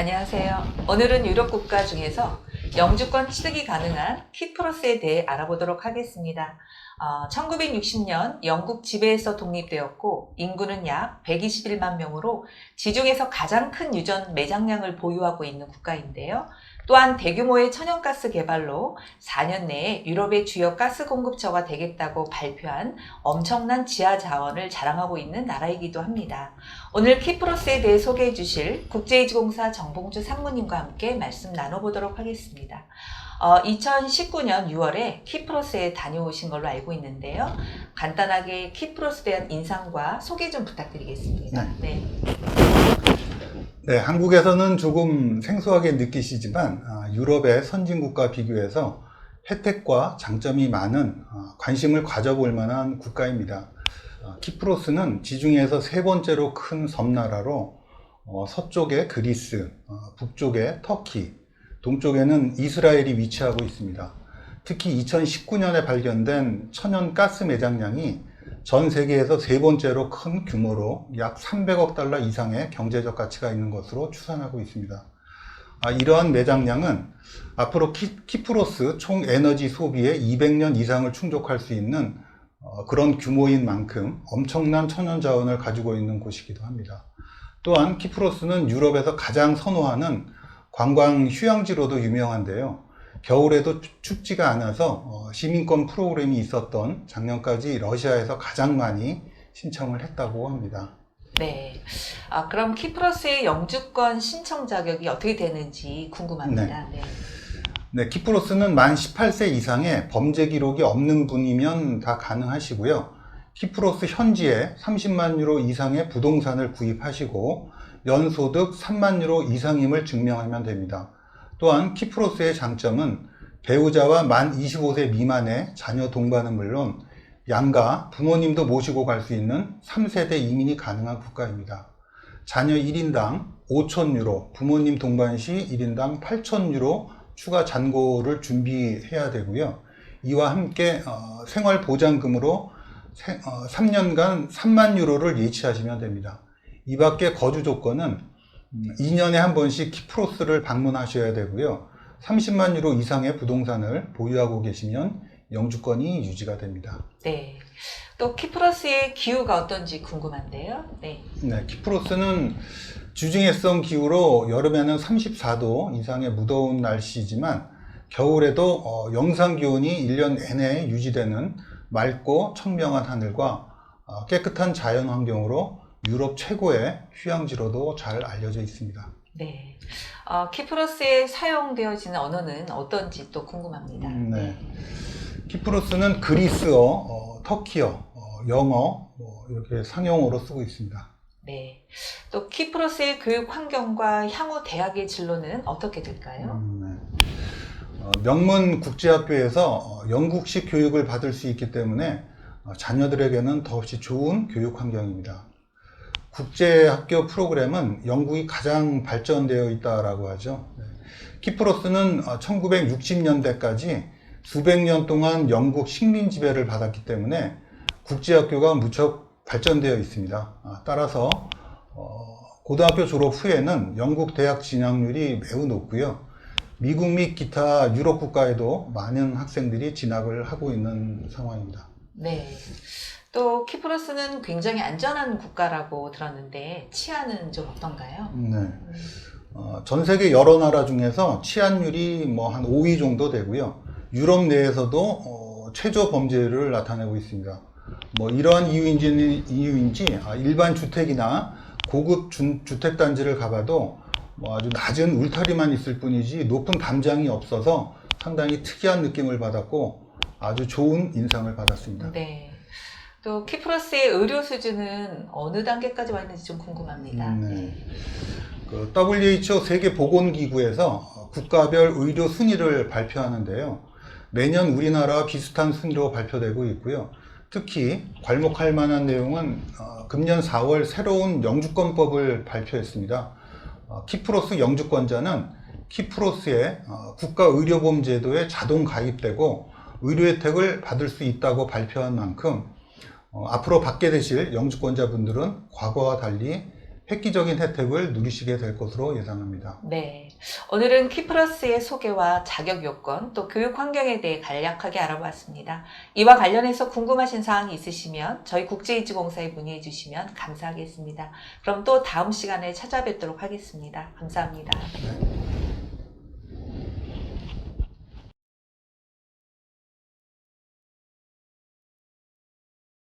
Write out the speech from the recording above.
안녕하세요. 오늘은 유럽 국가 중에서 영주권 취득이 가능한 키프로스에 대해 알아보도록 하겠습니다. 어, 1960년 영국 지배에서 독립되었고 인구는 약 121만 명으로 지중해에서 가장 큰 유전 매장량을 보유하고 있는 국가인데요. 또한 대규모의 천연가스 개발로 4년 내에 유럽의 주요 가스 공급처가 되겠다고 발표한 엄청난 지하 자원을 자랑하고 있는 나라이기도 합니다. 오늘 키프로스에 대해 소개해 주실 국제이주공사 정봉주 상무님과 함께 말씀 나눠보도록 하겠습니다. 어, 2019년 6월에 키프로스에 다녀오신 걸로 알고 있는데요. 간단하게 키프로스에 대한 인상과 소개 좀 부탁드리겠습니다. 네. 네, 한국에서는 조금 생소하게 느끼시지만 아, 유럽의 선진국과 비교해서 혜택과 장점이 많은 아, 관심을 가져볼 만한 국가입니다. 아, 키프로스는 지중해에서 세 번째로 큰 섬나라로 어, 서쪽에 그리스, 어, 북쪽에 터키, 동쪽에는 이스라엘이 위치하고 있습니다. 특히 2019년에 발견된 천연 가스 매장량이 전 세계에서 세 번째로 큰 규모로 약 300억 달러 이상의 경제적 가치가 있는 것으로 추산하고 있습니다. 아, 이러한 매장량은 앞으로 키, 프로스총 에너지 소비의 200년 이상을 충족할 수 있는 어, 그런 규모인 만큼 엄청난 천연 자원을 가지고 있는 곳이기도 합니다. 또한 키프로스는 유럽에서 가장 선호하는 관광 휴양지로도 유명한데요. 겨울에도 추- 춥지가 않아서 어, 시민권 프로그램이 있었던 작년까지 러시아에서 가장 많이 신청을 했다고 합니다. 네. 아, 그럼 키프로스의 영주권 신청 자격이 어떻게 되는지 궁금합니다. 네. 네, 키프로스는 만 18세 이상의 범죄 기록이 없는 분이면 다 가능하시고요. 키프로스 현지에 30만 유로 이상의 부동산을 구입하시고 연소득 3만 유로 이상임을 증명하면 됩니다. 또한 키프로스의 장점은 배우자와 만 25세 미만의 자녀 동반은 물론 양가 부모님도 모시고 갈 수 있는 3세대 이민이 가능한 국가입니다. 자녀 1인당 5천 유로, 부모님 동반 시 1인당 8천 유로 추가 잔고를 준비해야 되고요. 이와 함께 어, 생활 보장금으로 세- 어, 3년간 3만 유로를 예치하시면 됩니다. 이 밖에 거주 조건은 2년에 한 번씩 키프로스를 방문하셔야 되고요. 30만 유로 이상의 부동산을 보유하고 계시면 영주권이 유지가 됩니다. 네. 또 키프로스의 기후가 어떤지 궁금한데요. 네. 네, 키프로스는 주중해성 기후로 여름에는 34도 이상의 무더운 날씨지만 겨울에도 어, 영상 기온이 1년 내내 유지되는 맑고 청명한 하늘과 어, 깨끗한 자연 환경으로 유럽 최고의 휴양지로도 잘 알려져 있습니다. 네. 어, 키프로스에 사용되어지는 언어는 어떤지 또 궁금합니다. 음, 네. 키프로스는 그리스어, 어, 터키어, 어, 영어 뭐 이렇게 상용어로 쓰고 있습니다. 네. 또 키프로스의 교육 환경과 향후 대학의 진로는 어떻게 될까요? 음, 네. 어, 명문 국제학교에서 어, 영국식 교육을 받을 수 있기 때문에 어, 자녀들에게는 더없이 좋은 교육 환경입니다. 국제학교 프로그램은 영국이 가장 발전되어 있다라고 하죠. 네. 키프로스는 1960년대까지 수백 년 동안 영국 식민 지배를 받았기 때문에 국제학교가 무척 발전되어 있습니다. 아, 따라서 어, 고등학교 졸업 후에는 영국 대학 진학률이 매우 높고요. 미국 및 기타 유럽 국가에도 많은 학생들이 진학을 하고 있는 상황입니다. 네. 또 키프로스는 굉장히 안전한 국가라고 들었는데 치안은 좀 어떤가요? 네. 음, 어, 전 세계 여러 나라 중에서 치안율이 뭐 한 5위 정도 되고요. 유럽 내에서도 어, 최저 범죄를 나타내고 있습니다. 뭐 이러한 이유인지, 이유인지 아, 일반 주택이나 고급 주, 택 단지를 가봐도 뭐 아주 낮은 울타리만 있을 뿐이지 높은 담장이 없어서 상당히 특이한 느낌을 받았고 아주 좋은 인상을 받았습니다. 네. 또 키프로스의 의료 수준은 어느 단계까지 와 있는지 좀 궁금합니다. 음, 네. 그 WHO 세계 보건기구에서 국가별 의료 순위를 발표하는데요. 매년 우리나라와 비슷한 순위로 발표되고 있고요. 특히 괄목할 만한 내용은 어, 금년 4월 새로운 영주권법을 발표했습니다. 어, 키프로스 영주권자는 키프로스의 어, 국가의료보험 제도에 자동 가입되고 의료 혜택을 받을 수 있다고 발표한 만큼 어, 앞으로 받게 되실 영주권자분들은 과거와 달리 획기적인 혜택을 누리시게 될 것으로 예상합니다. 네. 오늘은 키플러스의 소개와 자격 요건, 또 교육 환경에 대해 간략하게 알아봤습니다. 이와 관련해서 궁금하신 사항이 있으시면 저희 국제이주공사에 문의해 주시면 감사하겠습니다. 그럼 또 다음 시간에 찾아뵙도록 하겠습니다. 감사합니다. 네.